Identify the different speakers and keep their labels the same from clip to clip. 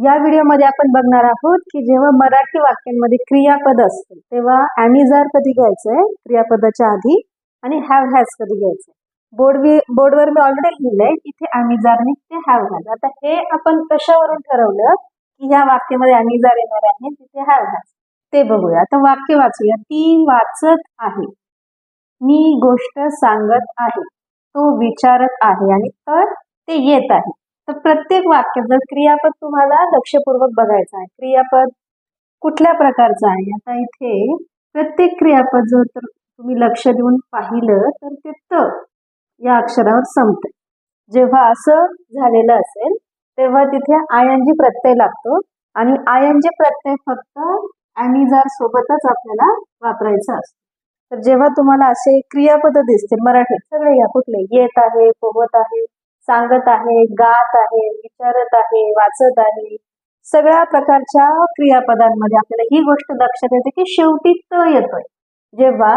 Speaker 1: या व्हिडिओमध्ये आपण बघणार आहोत की जेव्हा मराठी वाक्यांमध्ये क्रियापद असते तेव्हा ॲमिजार कधी घ्यायचंय? क्रियापदाच्या आधी. आणि हॅव हॅज कधी घ्यायचंय? बोर्ड बोर्डवर मी ऑलरेडी लिहिलंय इथे ॲमिजारने ते हॅव हॅज आता हे आपण कशावरून ठरवलं की ह्या वाक्यामध्ये ॲमिजार येणार आहे तिथे हॅव हॅज ते बघूया. आता वाक्य वाचूया. ती वाचत आहे. मी गोष्ट सांगत आहे. तो विचारत आहे आणि तर ते येत आहे. तर प्रत्येक वाक्य जर क्रियापद तुम्हाला लक्षपूर्वक बघायचं आहे क्रियापद कुठल्या प्रकारचं आहे? आता इथे प्रत्येक क्रियापद जर तर तुम्ही लक्ष देऊन पाहिलं तर ते त या अक्षरावर संपते जेव्हा असं झालेलं असेल तेव्हा तिथे आयनजी प्रत्यय लागतो आणि आयनजी प्रत्यय फक्त ॲमिजार सोबतच आपल्याला वापरायचं असतो. तर जेव्हा तुम्हाला असे क्रियापद दिसतील मराठीत सगळे या कुठले? येत आहे पोहत आहे सांगत आहे गात आहे विचारत आहे वाचत आहे. सगळ्या प्रकारच्या क्रियापदांमध्ये आपल्याला ही गोष्ट लक्षात येते की शेवटी त येतोय. जेव्हा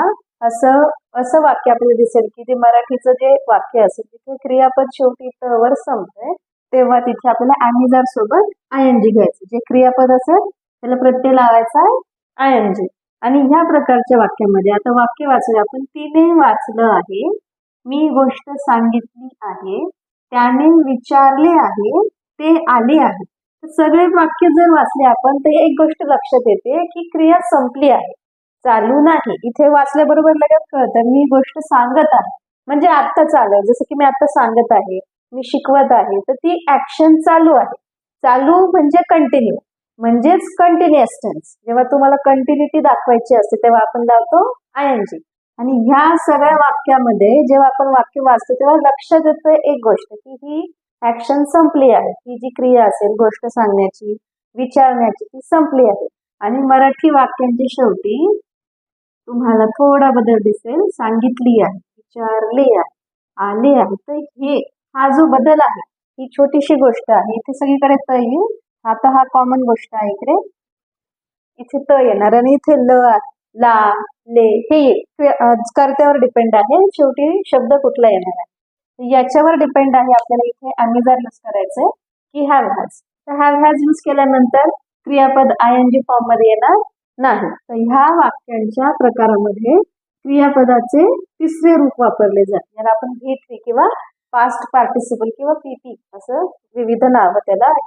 Speaker 1: असं असं वाक्य आपल्याला दिसेल की ते मराठीचं जे वाक्य असेल तिथे क्रियापद शेवटी त वर संपतंय तेव्हा तिथे आपल्याला ॲमिजार सोबत आय एन जी घ्यायचं. जे क्रियापद असेल त्याला प्रत्यय लावायचा आहे आय एन जी आणि ह्या प्रकारच्या वाक्यामध्ये आता वाक्य वाचूया. आपण तिने वाचलं आहे मी गोष्ट सांगितली आहे त्याने विचारले आहे ते आले आहे. सगळे वाक्य जर वाचले आपण तर एक गोष्ट लक्षात येते की क्रिया संपली आहे. चालू नाही. इथे वाचल्याबरोबर लगेच कळतं. मी गोष्ट सांगत आहे. म्हणजे आत्ता चालू आहे. जसं की मी आता सांगत आहे मी शिकवत आहे तर ती ऍक्शन चालू आहे. चालू म्हणजे कंटिन्यू म्हणजेच कंटिन्युअस टेन्स जेव्हा तुम्हाला कंटिन्युटी दाखवायची असते तेव्हा आपण लावतो आय एन जी आणि ह्या सगळ्या वाक्यामध्ये जेव्हा आपण वाक्य वाचतो तेव्हा लक्षात येतं एक गोष्ट की ही ऍक्शन संपली आहे. ही जी क्रिया असेल गोष्ट सांगण्याची विचारण्याची ती संपली आहे. आणि मराठी वाक्यांची शेवटी तुम्हाला थोडा बदल दिसेल. सांगितली आहे विचारली आहे आले आहे. तर हे हा जो बदल आहे ही छोटीशी गोष्ट आहे. इथे सगळीकडे त येईल. आता हा कॉमन गोष्ट आहे इकडे. इथे त येणार आणि इथे ल आहे. ला ले हे कर्त्यावर डिपेंड आहे. शेवटी शब्द कुठला येणार आहे? याच्यावर डिपेंड आहे आपल्याला इथे अमिजार यूज करायचंय की हॅव हॅज तर हॅव हॅज यूज केल्यानंतर क्रियापद आय एन जी फॉर्ममध्ये येणार नाही. तर ह्या वाक्यांच्या प्रकारामध्ये क्रियापदाचे तिसरे रूप वापरले जाते. याला आपण व्ही थ्री किंवा पास्ट पार्टिसिपल किंवा पीपी असं विविध नावं त्याला आहे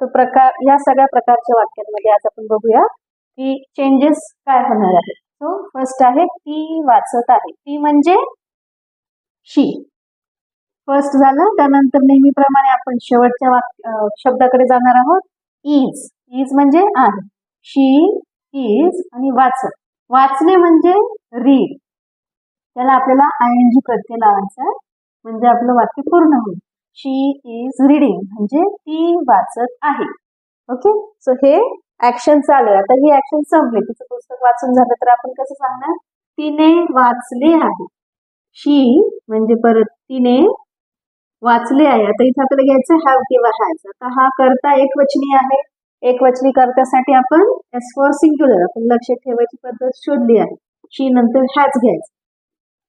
Speaker 1: तर प्रकार या सगळ्या प्रकारच्या वाक्यांमध्ये आज आपण बघूया. की चेंजेस काय होणार आहेत सो फर्स्ट आहे ती वाचत आहे. ती म्हणजे शी फर्स्ट झालं त्यानंतर नेहमीप्रमाणे आपण शेवटच्या वाक्य शब्दाकडे जाणार आहोत. इज इज म्हणजे आहे. शी इज आणि वाचत. वाचणे म्हणजे रीड त्याला आपल्याला आय एन जी प्रत्यय लावायचा आहे. म्हणजे आपलं वाक्य पूर्ण होईल. शी इज रीडिंग म्हणजे ती वाचत आहे. ओके सो हे ऍक्शन चालू आहे. आता ही ऍक्शन संपली. तिचं पुस्तक वाचून झालं तर आपण कसं सांगणार? तिने वाचले आहे. शी म्हणजे परत तिने वाचले आहे. आता इथे आपल्याला घ्यायचं हॅव किंवा हॅज आता हा करता एक वचनी आहे. एक वचनी करतासाठी आपण एस फॉर सिंग्युलर आपण लक्षात ठेवायची पद्धत शोधली आहे. शी नंतर हॅज घ्यायचं.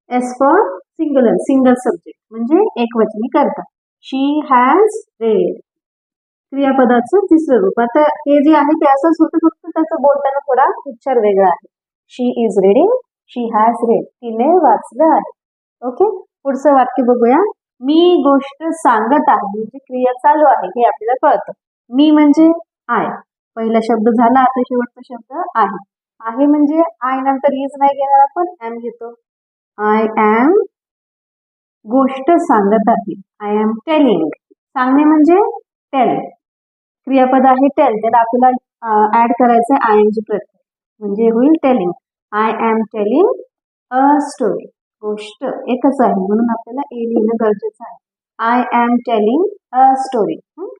Speaker 1: S for singular single subject म्हणजे एक वचनी करता. शी हॅज रेड क्रियापदाचं तिसरं रूप. आता हे जे आहे ते असंच होतं फक्त त्याचं बोलताना थोडा उच्चार वेगळा आहे. She is reading she has read तिने वाचलं आहे. ओके पुढचं वाक्य बघूया. मी गोष्ट सांगत आहे म्हणजे क्रिया चालू आहे हे आपल्याला कळतं. मी म्हणजे आय पहिला शब्द झाला आता शेवटचा शब्द आहे आहे म्हणजे आय नंतर इज नाही घेणार आपण एम घेतो. आय एम गोष्ट सांगत आहे. आय एम टेलिंग सांगणे म्हणजे टेल क्रियापद आहे टेल त्याला आपल्याला ऍड करायचं आहे आय एम जी प्रत्यय. म्हणजे होईल telling I am telling a story गोष्ट एकच आहे. म्हणून आपल्याला ए लिहिणं गरजेचं आहे. I am telling a story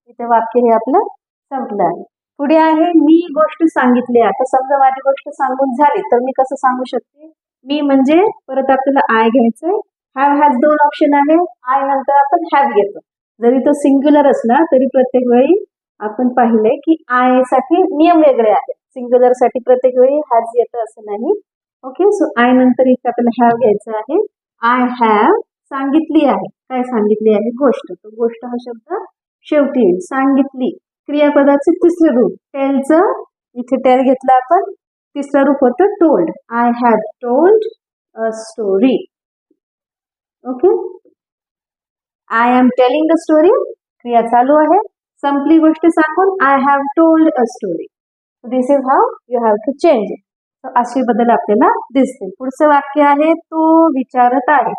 Speaker 1: इथे वाक्य हे आपलं संपलं आहे. पुढे आहे मी गोष्ट सांगितली. आता समजा माझी गोष्ट सांगून झाली तर मी कसं सांगू शकते? मी म्हणजे परत आपल्याला आय घ्यायचंय. हॅव हॅज दोन ऑप्शन आहे. आय नंतर आपण हॅव घेतो. जरी तो सिंग्युलर असला तरी प्रत्येक वेळी आपण पाहिलंय की आयसाठी नियम वेगळे आहेत. सिंग्युलरसाठी प्रत्येक वेळी हॅज येतं असं नाही. ओके सो आय नंतर इथे आपल्याला हॅव घ्यायचं आहे. आय हॅव सांगितली आहे. काय सांगितली आहे? गोष्ट. तो गोष्ट हा शब्द शेवटी सांगितली. क्रियापदाचे तिसरे रूप. टेलचं इथे टेल घेतलं आपण. तिसरं रूप होतं told I have told a story okay I am telling the story क्रिया चालू आहे. संपली गोष्ट सांगून I have told a story this is how you have to change it असे बदल आपल्याला दिसतील पुढचं वाक्य आहे तो विचारत आहे.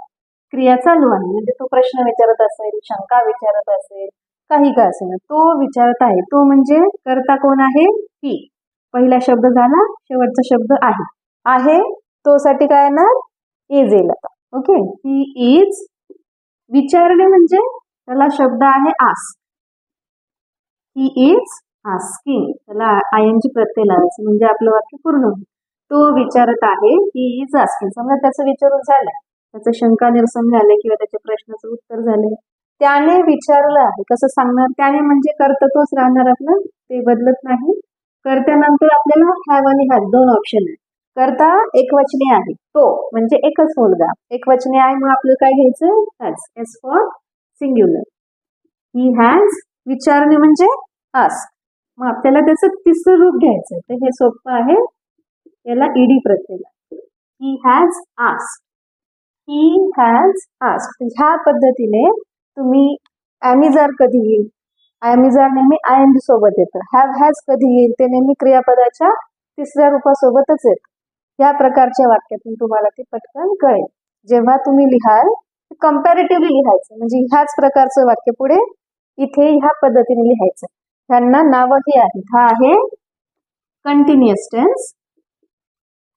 Speaker 1: क्रिया चालू आहे. म्हणजे तो प्रश्न विचारत असेल शंका विचारत असेल काही का असेल. तो विचारत आहे. तो म्हणजे करता कोण आहे? ही. पहिला शब्द झाला शेवटचा शब्द आहे. आहे तो साठी काय येणार? इज येईल आता. ओके ही इज विचारणे म्हणजे त्याला शब्द आहे आस्क ही इज आस्किंग त्याला आय एन जी प्रत्यय लावायचं म्हणजे आपलं वाक्य पूर्ण होईल. तो विचारत आहे ही इज आस्किंग समजा त्याचं विचारून झालं. त्याचं शंका निरसन झाले किंवा त्याच्या प्रश्नाचं उत्तर झाले. त्याने विचारलं आहे. कसं सांगणार? त्याने म्हणजे कर्ता तोच राहणार आपलं. ते बदलत नाही. कर्त्यानंतर आपल्याला हॅव आणि हॅज दोन ऑप्शन आहे करता एक वचने आहे. तो म्हणजे एकच मुलगा. एक वचने आहे मग आपलं काय घ्यायचं? Has S for singular he has विचारणे म्हणजे आस्क मग आपल्याला त्याचं तिसरं रूप घ्यायचं तर हे सोपं आहे. याला ED Pratyaya he has ask he has ask ह्या पद्धतीने तुम्ही ॲमिजार कधी येईल? ॲमिजार नेहमी आय एन सोबत येतं. हॅव हॅज कधी येईल? ते नेहमी क्रियापदाच्या तिसऱ्या रूपासोबतच येतं. या प्रकारच्या वाक्यातून तुम्हाला ते पटकन कळेल. जेव्हा तुम्ही लिहाल कंपॅरेटिव्हली लिहायचं. म्हणजे ह्याच प्रकारचं वाक्य पुढे इथे ह्या पद्धतीने लिहायचं. ह्यांना नावही आहेत. हा आहे कंटिन्युअस टेन्स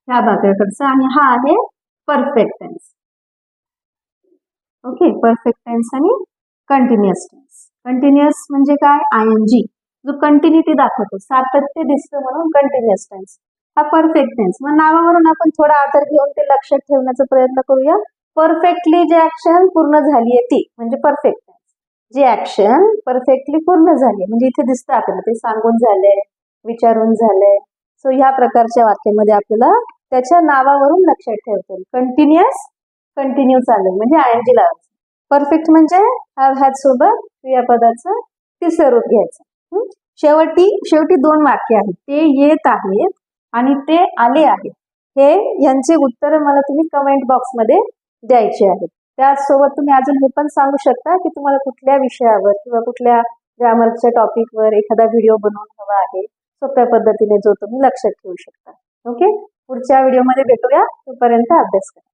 Speaker 1: ह्या भागाकडचा आणि हा आहे perfect tense okay perfect tense आणि कंटिन्युअस टेन्स कंटिन्युअस म्हणजे काय? आय एन जी जो कंटिन्युटी दाखवतो. सातत्य दिसतं म्हणून कंटिन्युअस टेन्स हा परफेक्ट टेन्स मग नावावरून आपण थोडा आधार घेऊन ते लक्षात ठेवण्याचा प्रयत्न करूया. परफेक्टली जे ऍक्शन पूर्ण झाली आहे ती. म्हणजे परफेक्ट टेन्स जी ऍक्शन परफेक्टली पूर्ण झाली. म्हणजे इथे दिसतं आपल्याला ते सांगून झालंय विचारून झालंय. सो ह्या प्रकारच्या वाक्यामध्ये आपल्याला त्याच्या नावावरून लक्षात ठेवतो. कंटिन्युअस कंटिन्यू चालेल म्हणजे आय एन जी लावायचं परफेक्ट म्हणजे हॅव हॅड सोबत क्रियापदाचं तिसरं रूप घ्यायचं. शेवटी शेवटी दोन वाक्य आहेत. ते येत आहेत आणि ते आले आहेत. हे यांचे उत्तर मला तुम्ही कमेंट बॉक्समध्ये द्यायचे आहेत. त्याचसोबत तुम्ही अजून हे पण सांगू शकता की तुम्हाला कुठल्या विषयावर किंवा कुठल्या ग्रामरच्या टॉपिकवर एखादा व्हिडिओ बनवून हवा आहे सोप्या पद्धतीने जो तुम्ही लक्षात ठेवू शकता. ओके? पुढच्या व्हिडिओमध्ये भेटूया. तोपर्यंत अभ्यास करा.